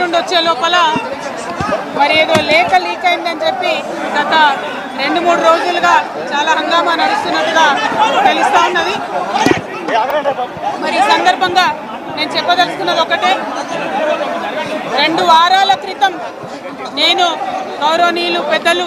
నుండి వచ్చే లోపల మరి ఏదో లేఖ లీక్ అయిందని చెప్పి గత రెండు మూడు రోజులుగా చాలా హంగామా నడుస్తున్నట్టుగా తెలుస్తూ ఉన్నది. మరి ఈ సందర్భంగా నేను చెప్పదలుచుకున్నది ఒకటే. రెండు వారాల క్రితం నేను గౌరవనీయులు పెద్దలు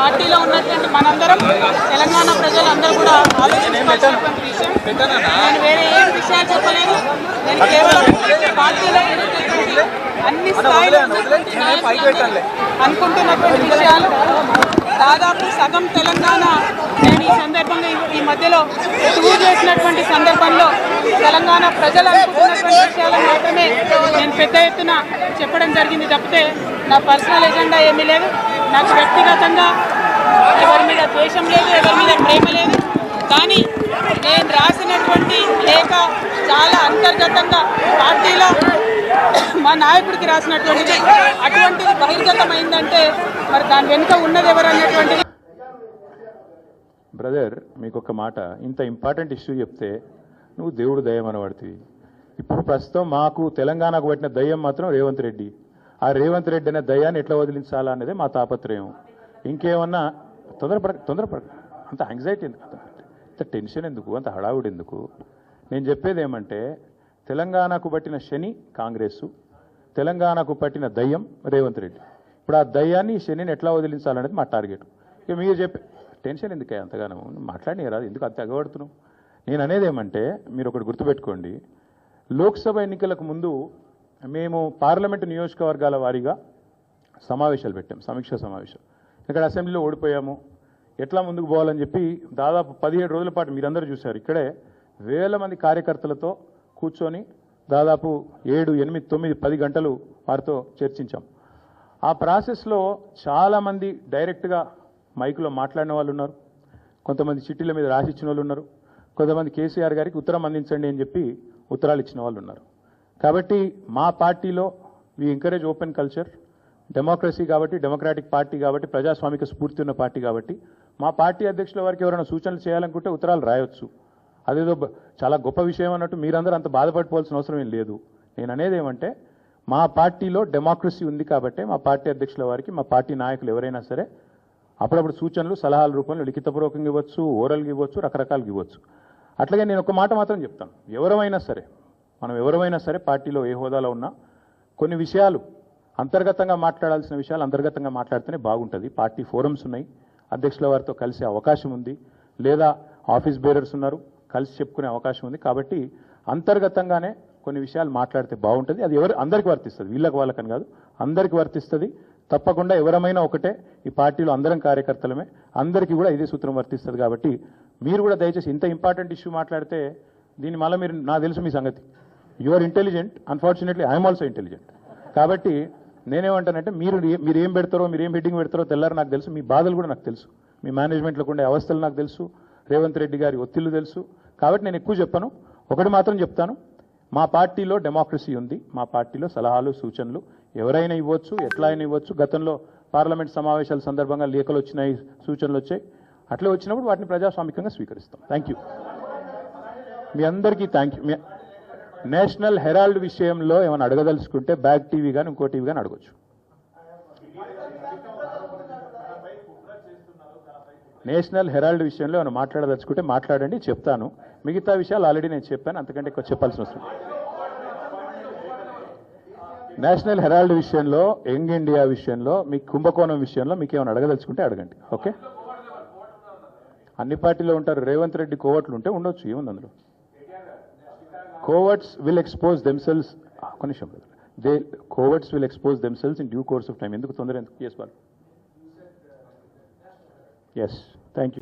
పార్టీలో ఉన్నటువంటి మనందరం తెలంగాణ ప్రజలందరూ కూడా ఆలోచించాల్సినటువంటి విషయం. నేను వేరే ఏం విషయాలు చెప్పలేదు. నేను కేవలం పార్టీలో ఉన్నటువంటి అన్ని స్థాయిలో ఉన్నటువంటి అనుకుంటున్నటువంటి విషయాలు దాదాపు సగం తెలంగాణ నేను ఈ సందర్భంగా ఈ- ఈ మధ్యలో టూర్ చేసినటువంటి సందర్భంలో తెలంగాణ ప్రజలు అనుకుంటున్నటువంటి విషయాలు మాత్రమే నేను పెద్ద ఎత్తున చెప్పడం జరిగింది తప్పితే నా పర్సనల్ ఎజెండా ఏమీ లేదు. నాకు వ్యక్తిగతంగా ఎవరి మీద ద్వేషం లేదు ఎవరి మీద ప్రేమ లేదు. కానీ నేను రాసినటువంటి లేఖ చాలా అంతర్గతంగా పార్టీలో మా నాయకుడికి రాసినటువంటిది. అటువంటిది బహిర్గతమైందంటే మరి దాని వెనుక ఉన్నది ఎవరన్నటువంటిది బ్రదర్ మీకు ఒక మాట. ఇంత ఇంపార్టెంట్ ఇష్యూ చెప్తే నువ్వు దేవుడు దయ్యం అనబడుతుంది ఇప్పుడు ప్రస్తుతం మాకు తెలంగాణకు పట్టిన దయ్యం మాత్రం రేవంత్ రెడ్డి. ఆ రేవంత్ రెడ్డి అనే దయాన్ని ఎట్లా వదిలించాలా అనేది మా తాపత్రయం. ఇంకేమన్నా తొందరపడ తొందరపడ అంత యాంగ్జైటీ ఎందుకు? అంత టెన్షన్ ఎందుకు? అంత హడావుడి ఎందుకు? నేను చెప్పేది ఏమంటే తెలంగాణకు పట్టిన శని కాంగ్రెస్ తెలంగాణకు పట్టిన దయ్యం రేవంత్ రెడ్డి. ఇప్పుడు ఆ దయ్యాన్ని శనిని ఎట్లా వదిలించాలనేది మా టార్గెట్. ఇక మీరు చెప్పే టెన్షన్ ఎందుకే అంతగానో? మాట్లాడి రాదు? ఎందుకు అంత ఎగబడుతున్నావు? నేను అనేది ఏమంటే మీరు ఒకటి గుర్తుపెట్టుకోండి. లోక్సభ ఎన్నికలకు ముందు మేము పార్లమెంటు నియోజకవర్గాల వారీగా సమావేశాలు పెట్టాం సమీక్ష సమావేశం ఇక్కడ అసెంబ్లీలో ఓడిపోయాము. ఎట్లా ముందుకు పోవాలని చెప్పి దాదాపు పదిహేడు రోజుల పాటు మీరందరూ చూశారు. ఇక్కడే వేల మంది కార్యకర్తలతో కూర్చొని దాదాపు ఏడు ఎనిమిది తొమ్మిది పది గంటలు వారితో చర్చించాం. ఆ ప్రాసెస్లో చాలామంది డైరెక్ట్గా మైకులో మాట్లాడిన వాళ్ళు ఉన్నారు. కొంతమంది చిట్టీల మీద రాసిచ్చిన వాళ్ళు ఉన్నారు. కొంతమంది కేసీఆర్ గారికి ఉత్తరం అందించండి అని చెప్పి ఉత్తరాలు ఇచ్చిన వాళ్ళు ఉన్నారు. కాబట్టి మా పార్టీలో we encourage open culture democracy కాబట్టి డెమోక్రాటిక్ పార్టీ కాబట్టి ప్రజాస్వామిక స్ఫూర్తి ఉన్న పార్టీ కాబట్టి మా పార్టీ అధ్యక్షుల వారికి ఎవరైనా సూచనలు చేయాలనుకుంటే ఉత్తరాలు రాయొచ్చు. అదేదో చాలా గొప్ప విషయం అన్నట్టు మీరందరూ అంత బాధపడిపోవాల్సిన అవసరం ఏం లేదు. నేను అనేది ఏమంటే మా పార్టీలో డెమోక్రసీ ఉంది కాబట్టి మా పార్టీ అధ్యక్షుల వారికి మా పార్టీ నాయకులు ఎవరైనా సరే అప్పుడప్పుడు సూచనలు సలహాల రూపంలో లిఖితపూర్వకంగా ఇవ్వచ్చు ఓరల్గా ఇవ్వచ్చు రకరకాలుగా ఇవ్వచ్చు. అట్లాగే నేను ఒక మాట మాత్రం చెప్తాను. ఎవరమైనా సరే మనం ఎవరమైనా సరే పార్టీలో ఏ హోదాలో ఉన్నా కొన్ని విషయాలు అంతర్గతంగా మాట్లాడాల్సిన విషయాలు అంతర్గతంగా మాట్లాడితేనే బాగుంటుంది. పార్టీ ఫోరమ్స్ ఉన్నాయి. అధ్యక్షుల వారితో కలిసే అవకాశం ఉంది. లేదా ఆఫీస్ బేరర్స్ ఉన్నారు. కలిసి చెప్పుకునే అవకాశం ఉంది. కాబట్టి అంతర్గతంగానే కొన్ని విషయాలు మాట్లాడితే బాగుంటుంది. అది ఎవరు అందరికీ వర్తిస్తుంది. వీళ్ళకి వాళ్ళకని కాదు. అందరికీ వర్తిస్తుంది. తప్పకుండా ఎవరమైనా ఒకటే ఈ పార్టీలో అందరం కార్యకర్తలమే. అందరికీ కూడా ఇదే సూత్రం వర్తిస్తుంది కాబట్టి మీరు కూడా దయచేసి ఇంత ఇంపార్టెంట్ ఇష్యూ మాట్లాడితే దీని మళ్ళీ మీరు నాకు తెలుసు మీ సంగతి. You are intelligent unfortunately I'm also intelligent కాబట్టి నేనేమంటానంటే మీరు మీరు ఏం పెడతారో మీరు ఏం హెడ్డింగ్ పెడతారో తెల్లారు నాకు తెలుసు. మీ బాధలు కూడా నాకు తెలుసు. మీ మేనేజ్మెంట్లో ఉండే అవస్థలు నాకు తెలుసు. రేవంత్ రెడ్డి గారి ఒత్తిళ్ళు తెలుసు. కాబట్టి నేను ఎక్కువ చెప్పను. ఒకటి మాత్రం చెప్తాను. మా పార్టీలో డెమోక్రసీ ఉంది. మా పార్టీలో సలహాలు సూచనలు ఎవరైనా ఇవ్వచ్చు ఎట్లా అయినా ఇవ్వచ్చు. గతంలో పార్లమెంట్ సమావేశాల సందర్భంగా లేఖలు వచ్చినాయి సూచనలు వచ్చాయి. అట్లే వచ్చినప్పుడు వాటిని ప్రజాస్వామికంగా స్వీకరిస్తాం. థ్యాంక్ యూ మీ అందరికీ థ్యాంక్ యూ నేషనల్ హెరాల్డ్ విషయంలో ఏమైనా అడగదలుచుకుంటే బ్యాక్ టీవీ కానీ ఇంకో టీవీ కానీ అడగచ్చు. నేషనల్ హెరాల్డ్ విషయంలో ఏమైనా మాట్లాడదలుచుకుంటే మాట్లాడండి చెప్తాను. మిగతా విషయాలు ఆల్రెడీ నేను చెప్పాను అంతకంటే ఎక్కువ చెప్పాల్సిన అవసరం నేషనల్ హెరాల్డ్ విషయంలో యంగ్ ఇండియా విషయంలో మీ కుంభకోణం విషయంలో మీకు ఏమైనా అడగదలుచుకుంటే అడగండి ఓకే? అన్ని పార్టీలో ఉంటారు రేవంత్ రెడ్డి కోవట్లు ఉంటే ఉండొచ్చు ఏముంది అందులో? కోవర్ట్స్ విల్ ఎక్స్పోజ్ దెమ్సెల్స్ ఒక నిమిషం. They coverts will expose themselves in due course of time ఎందుకు తొందర ఎందుకు ఎస్ బాల్ ఎస్ థ్యాంక్ యూ